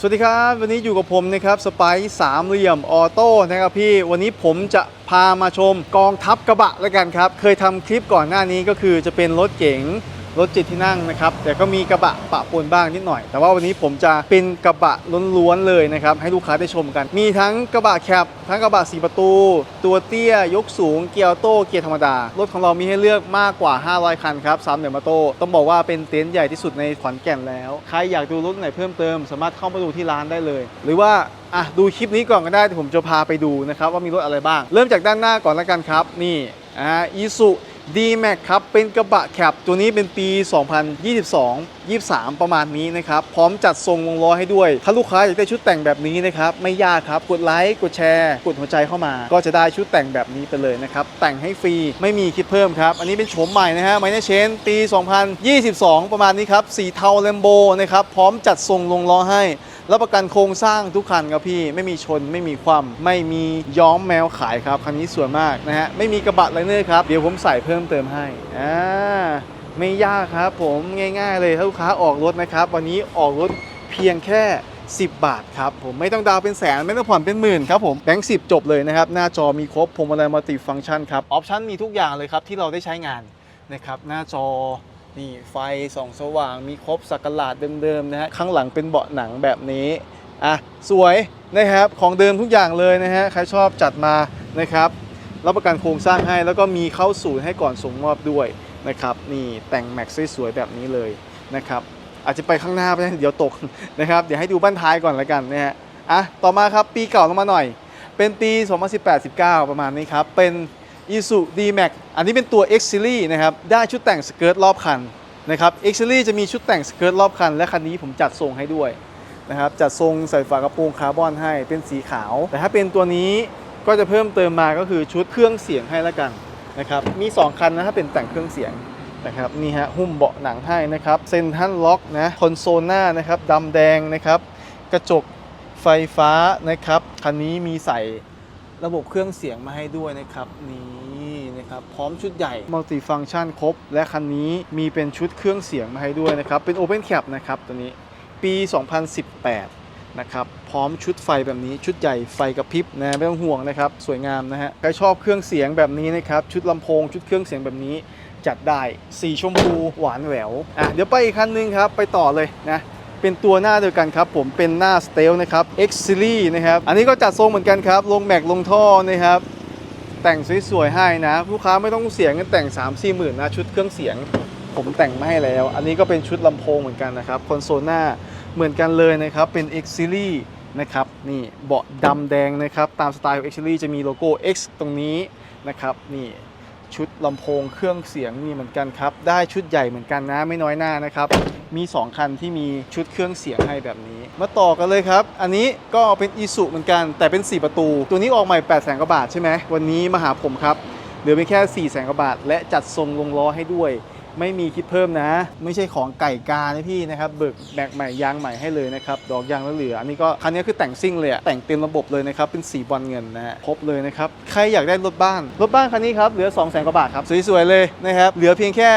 สวัสดีครับ วันนี้อยู่กับผมนะครับสไปซ์สามเหลี่ยมออโต้นะครับพี่วันนี้ผมจะพามาชมกองทัพกระบะแล้วกันครับ เคยทำคลิปก่อนหน้านี้ก็คือจะเป็นรถเก๋ง รถจิตที่นั่งนะครับแต่ก็มีกระบะปะปนบ้างนิดหน่อย แต่ว่าวันนี้ผมจะเป็นกระบะล้วนๆเลยนะครับให้ลูกค้าได้ชมกัน มีทั้งกระบะแคปทั้งกระบะสีประตู ตัวเตี้ย ยกสูง เกียร์โต้เกียร์ธรรมดา รถของเรามีให้เลือกมากกว่า 500 คันครับสามเหลี่ยมออโต้ต้องบอกว่าเป็นเต็นท์ใหญ่ที่สุดในขอนแก่นแล้ว ใครอยากดูรถไหนเพิ่มเติม สามารถเข้ามาดูที่ร้านได้เลย หรือว่าอะดูคลิปนี้ก่อนก็ได้แต่ผมจะพาไปดูนะครับว่ามีรถอะไรบ้าง เริ่มจากด้านหน้าก่อนแล้วกันครับ นี่อ่าอีสุ D-Max ครับ เป็นกระบะแคปตัวนี้เป็นปี 2022 23 ประมาณนี้นะครับ พร้อมจัดทรงวงล้อให้ด้วย ถ้าลูกค้าอยากได้ชุดแต่งแบบนี้นะครับ ไม่ยากครับ กดไลค์กดแชร์ กดหัวใจเข้ามา ก็จะได้ชุดแต่งแบบนี้ไปเลยนะครับ แต่งให้ฟรีไม่มีคิดเพิ่มครับ อันนี้เป็นโฉมใหม่นะฮะไมเนเชนปี 2022 ประมาณนี้ครับสีเทาเลมโบนะครับพร้อมจัดทรงลงล้อให้ รับประกันโครงสร้างทุกคันครับพี่ไม่มีชนไม่มีความไม่มีย้อมแมวขายครับคันนี้สวยมากนะฮะไม่มีกระบะไลเนอร์ครับเดี๋ยวผมใส่เพิ่มเติมให้อ่าไม่ยากครับผมง่าย ๆ เลยถ้าลูกค้าออกรถนะครับ วันนี้ออกรถเพียงแค่ 10 บาทครับผมไม่ต้องดาวเป็นแสน ไม่ต้องผ่อนเป็นหมื่นครับผมแบงค์สิจบเลยนะครับ หน้าจอมีครบพวงมาลัยมัลติฟังก์ชันครับออปชันมีทุกอย่างเลยครับที่เราได้ใช้งานนะครับหน้าจอ นี่ไฟส่องสว่างมีครบสักหลาดเดิมๆนะฮะข้างหลังเป็นเบาะหนังแบบนี้อะสวยนะครับของเดิมทุกอย่างเลยนะฮะใครชอบจัดมานะครับรับประกันโครงสร้างให้แล้วก็มีเข้าศูนย์ให้ก่อนส่งมอบด้วยนะครับนี่แต่งแม็กซ์สวยๆแบบนี้เลยนะครับอาจจะไปข้างหน้าไปเดี๋ยวตกนะครับเดี๋ยวให้ดูบ้านท้ายก่อนแล้วกันนะฮะอะต่อมาครับปีเก่าลงมาหน่อย เป็นปี 2018-19 ประมาณนี้ครับเป็น i s u D-Max อันนี้เป็นตัว X Series นะครับ ได้ชุดแต่งสเกิร์ตรอบคันนะครับ X Series จะมีชุดแต่งสเกิร์ตรอบคัน และคันนี้ผมจัดทรงให้ด้วยนะครับ จัดทรงใส่ฝากระโปรงคาร์บอนให้เป็นสีขาว แต่ถ้าเป็นตัวนี้ก็จะเพิ่มเติมมาก็คือชุดเครื่องเสียงให้แล้วกันนะครับ มี 2 คันนะถ้าเป็นแต่งเครื่องเสียงนะครับนี่ฮะหุ้มเบาะหนังให้นะครับเซนทันล็อกนะคอนโซลหน้านะครับดำแดงนะครับกระจกไฟฟ้านะครับคันนี้มีใส่ระบบเครื่องเสียงมาให้ด้วยนะครับนี่ ครับ พร้อมชุดใหญ่มัลติฟัง c t ชันครบ และคันนี้มีเป็นชุดเครื่องเสียงมาให้ด้วยนะครับ เป็น Open Cap นะครับตัวนี้ปี 2018นะครับพร้อมชุดไฟแบบนี้ชุดใหญ่ไฟกระพริบนะไม่ต้องห่วงนะครับ สวยงามนะฮะใครชอบเครื่องเสียงแบบนี้นะครับชุดลำโพงชุดเครื่องเสียงแบบนี้ จัดได้สีชมพูหวานแหววอะเดี๋ยวไปอีกคันนึงครับ ไปต่อเลยนะเป็นตัวหน้าเดียวกันครับผมเป็นหน้าสเตลนะครับ X Series นะครับอันนี้ก็จัดทรงเหมือนกันครับลงแม็กลงท่อนะครับ แต่งสวยๆให้นะ ลูกค้าไม่ต้องเสียเงินแต่ง 3 4หมื่นนะชุดเครื่องเสียง ผมแต่งมาให้แล้ว อันนี้ก็เป็นชุดลำโพงเหมือนกันนะครับคอนโซลหน้าเหมือนกันเลยนะครับ เป็น X Series นะครับนี่เบาะดำแดงนะครับ ตามสไตล์ของ X Series จะมีโลโก้ X ตรงนี้นะครับนี่ ชุดลำโพงเครื่องเสียงมีเหมือนกันครับ ได้ชุดใหญ่เหมือนกันนะไม่น้อยหน้านะครับ มี 2 คันที่มีชุดเครื่องเสียงให้แบบนี้ มาต่อกันเลยครับ อันนี้ก็เป็นอีสุเหมือนกัน แต่เป็น 4 ประตู ตัวนี้ออกใหม่8แสนกว่าบาทใช่ไหมวันนี้มาหาผมครับเหลือเพียงแค่4แสนกว่าบาท และจัดทรงลงล้อให้ด้วย ไม่มีคิดเพิ่มนะ ไม่ใช่ของไก่กานะพี่นะครับเบิกแบกใหม่ยางใหม่ให้เลยนะครับดอกยางแล้วเหลืออันนี้ก็คันนี้คือแต่งซิ่งเลยแต่งเต็มระบบเลยนะครับเป็นสีบอลเงินนะครบเลยนะครับใครอยากได้รถบ้านรถบ้านคันนี้ครับเหลือ2 0 0แสนกว่าบาทครับสวยๆเลยนะครับเหลือเพียงแค่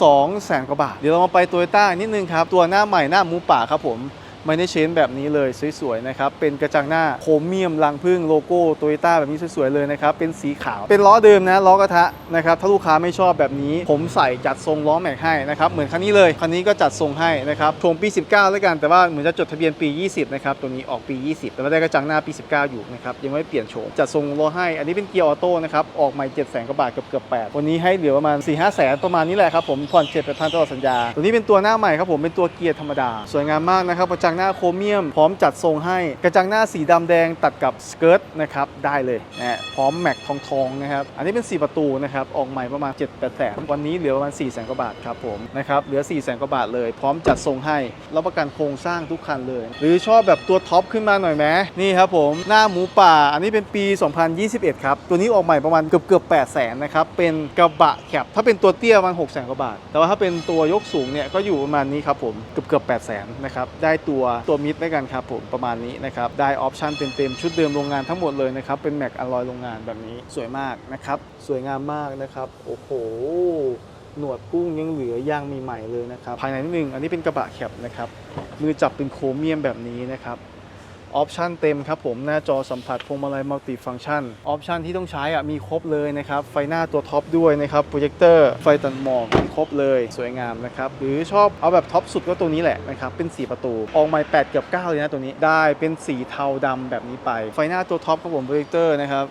2 0 0แสนกว่าบาท เดี๋ยวเรามาไปโตโยต้านิดนึงครับ ตัวหน้าใหม่หน้ามูป่าครับผม ไม่ได้เชนแบบนี้เลยสวยๆนะครับเป็นกระจังหน้าโครเมียมรังพึ่งโลโก้โตโยต้าแบบนี้สวยๆเลยนะครับเป็นสีขาว เป็นล้อเดิมนะล้อกระทะนะครับถ้าลูกค้าไม่ชอบแบบนี้ ผมใส่จัดทรงล้อแม็กให้นะครับเหมือนคันนี้เลยคันนี้ก็จัดทรงให้นะครับทวงปี 19 แล้วกันแต่ว่าเหมือนจะจดทะเบียนปี 20 นะครับตัวนี้ออกปี 20 แต่ว่าได้กระจังหน้าปี 19 อยู่นะครับยังไม่เปลี่ยนโฉมจัดทรงล้อให้ อันนี้เป็นเกียร์ออโต้นะครับออกใหม่7 0 0 0 0กว่าบาทเกือบเกือบ8วันนี้ให้เหลือประมาณ4 5แสนประมาณนี้แหละครับผมผ่อน7,000ตลอดสัญญาตัวนี้เป็นตัวหน้าใหม่ครับผมเป็นตัวเกียร์ธรรมดาสวยงามมากนะครับกระจังหน้าโครเมียม พร้อมจัดทรงให้ กระจังหน้าสีดำแดงตัดกับสเกิร์ตนะครับได้เลยนะพร้อมแม็กทองทองนะครับอันนี้เป็น 4 ประตูนะครับออกใหม่ประมาณ7 8แสนวันนี้เหลือประมาณ4 0 0 0 0 0กว่าบาทครับผมนะครับเหลือ4 0 0 0 0 0กว่าบาทเลย พร้อมจัดทรงให้รับประกันโครงสร้างทุกคันเลย หรือชอบแบบตัวท็อปขึ้นมาหน่อยไหมนี่ครับผมหน้าหมูป่าอันนี้เป็นปี 2021 ครับตัวนี้ออกใหม่ประมาณเกือบเกือบ8 0 0 0 0นนะครับเป็นกระบะแคปถ้าเป็นตัวเตี้ยประมาณ6 0 0 0 0 0กว่าบาท แต่ว่าถ้าเป็นตัวยกสูงเนี่ยก็อยู่ประมาณนี้ครับผมเกือบเกือบ8 0 0 0 0 0นะครับได้ตัวตัวมิดด้วยกันครับผมประมาณนี้นะครับได้ออปชั่นเต็มๆ ชุดเดิมโรงงานทั้งหมดเลยนะครับ เป็นแม็กอะลอยโรงงานแบบนี้สวยมากนะครับ สวยงามมากนะครับ โอ้โหหนวดกุ้งยังเหลือย่างมีใหม่เลยนะครับ ภายในนิดนึง อันนี้เป็นกระบะแคปนะครับ มือจับเป็นโครเมียมแบบนี้นะครับ ออปชันเต็มครับผมหน้าจอสัมผัสพวงมาลัยมัลติฟังก์ชันออปชันที่ต้องใช้อะมีครบเลยนะครับ ไฟหน้าตัวท็อปด้วยนะครับโปรเจคเตอร์ไฟตัดหมอกมีครบเลยสวยงามนะครับ หรือชอบเอาแบบท็อปสุดก็ตัวนี้แหละนะครับ เป็น 4 ประตู ออกไม้8เกือบ9เลยนะตัวนี้ได้เป็นสีเทาดำแบบนี้ไป ไฟหน้าตัวท็อปครับผมโปรเจคเตอร์นะครับ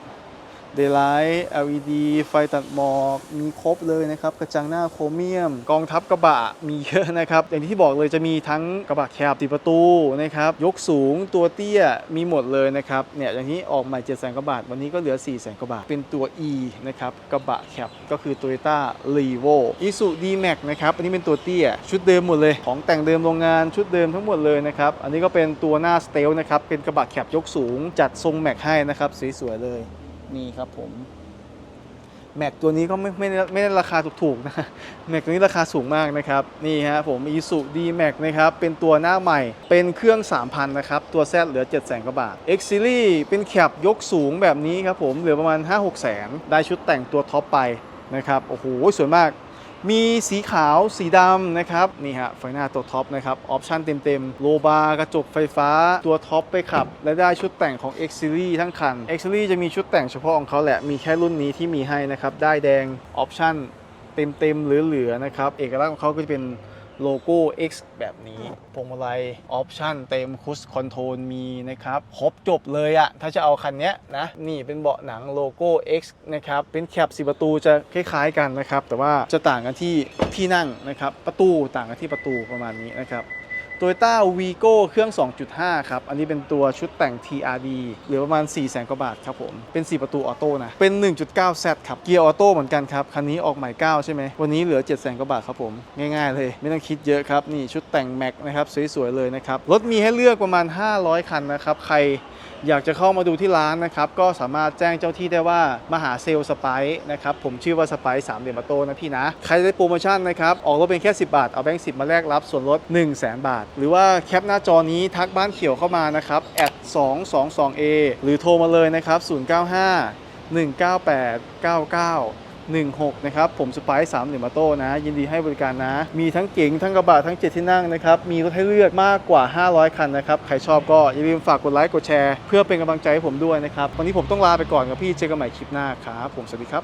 เด y l i g h t LED ไฟตัดหมอกมีครบเลยนะครับ กระจังหน้าโครเมียม กองทัพกระบะมีเยอะนะครับ อย่างที่บอกเลยจะมีทั้งกระบะแคบติดประตูนะครับ ยกสูงตัวเตี้ยมีหมดเลยนะครับ เนี่ยอย่างนี้ออกใหม่7 0 0 0 0กว่าบาท วันนี้ก็เหลือ 4 0 0 0 0กว่าบาท เป็นตัว E นะครับ กระบะแคบก็คือ Toyota r e v o i s u D-Max นะครับ อันนี้เป็นตัวเตี้ย ชุดเดิมหมดเลย ของแต่งเดิมโรงงานชุดเดิมทั้งหมดเลยนะครับ อันนี้ก็เป็นตัวหน้าสเตลนะครับ เป็นกระบะแคบยกสูง จัดทรงแม็กให้นะครับสวยๆเลย นี่ครับผมแม็กตัวนี้ก็ไม่ไม่ได้ไม่ได้ราคาถูกๆนะแม็กตัวนี้ราคาสูงมากนะครับนี่ฮะผมอีสุดีแม็กนะครับเป็นตัวหน้าใหม่ เป็นเครื่อง 3,000 นะครับ ตัวแซดเหลือ 7 0 0 0 0กว่าบาท X Series เป็นแคบยกสูงแบบนี้ครับผมเหลือประมาณ 5-6แสนได้ชุดแต่งตัวท็อปไปนะครับโอ้โหสวยมาก มีสีขาวสีดำนะครับนี่ฮะไฟหน้าตัวท็อปนะครับออปชั่นเต็มๆ โลบาร์กระจกไฟฟ้าตัวท็อปไปขับ และได้ชุดแต่งของ X Series ทั้งคัน X Series จะมีชุดแต่งเฉพาะของเขาแหละ มีแค่รุ่นนี้ที่มีให้นะครับ ได้แดงออปชั่นเต็มๆเหลือๆนะครับ เอกลักษณ์ของเขาก็จะเป็น โลโก้ X แบบนี้พวงมาลัยออปชั่นเต็มคุชคอนโทรลมีนะครับ ครบจบเลยอะถ้าจะเอาคันนี้นะ นี่เป็นเบาะหนังโลโก้ X นะครับ เป็นแคปสีประตูจะคล้ายๆกันนะครับ แต่ว่าจะต่างกันที่ที่นั่งนะครับ ประตูต่างกันที่ประตูประมาณนี้นะครับ Toyota Vigo เครื่อง 2.5 ครับ อันนี้เป็นตัวชุดแต่ง TRD เหลือประมาณ 4 0 0 0 0 0กว่าบาทครับผม เป็น 4 ประตูออโต้นะ เป็น 1.9 Z ครับ เกียร์ออโต้เหมือนกันครับ คันนี้ออกใหม่ 9 ใช่ไหม วันนี้เหลือ 7 0 0 0 0 0กว่าบาทครับผม ง่ายๆเลย ไม่ต้องคิดเยอะครับ นี่ชุดแต่งแม็กนะครับ สวยๆ เลยนะครับ รถมีให้เลือกประมาณ 500 คันนะครับ ใคร อยากจะเข้ามาดูที่ร้านนะครับ ก็สามารถแจ้งเจ้าที่ได้ว่ามาหาเซลล์สไปซ์นะครับ ผมชื่อว่าสไปซ์สามเหลี่ยมประโตนะพี่นะ ใครได้โปรโมชั่นนะครับ ออกรถเป็นแค่ 10 บาท เอาแบงค์สิมาแลกรับส่วนลด 1 0 0 0 0แบาท หรือว่าแคปหน้าจอนี้ทักบ้านเขียวเข้ามานะครับแอด 222 a หรือโทรมาเลยนะครับ 095 198 99 16 นะครับ ผมสไปซ์สามหนึ่งมมาโต้นะ ยินดีให้บริการนะ มีทั้งเก๋งทั้งกระบะทั้ง 7 ที่นั่งนะครับ มีรถให้เลือกมากกว่า 500 คันนะครับ ใครชอบก็อย่าลืมฝากกดไลค์กดแชร์ เพื่อเป็นกำลังใจให้ผมด้วยนะครับ วันนี้ผมต้องลาไปก่อนกับพี่เจอกันใหม่คลิปหน้าครับผมสวัสดีครับ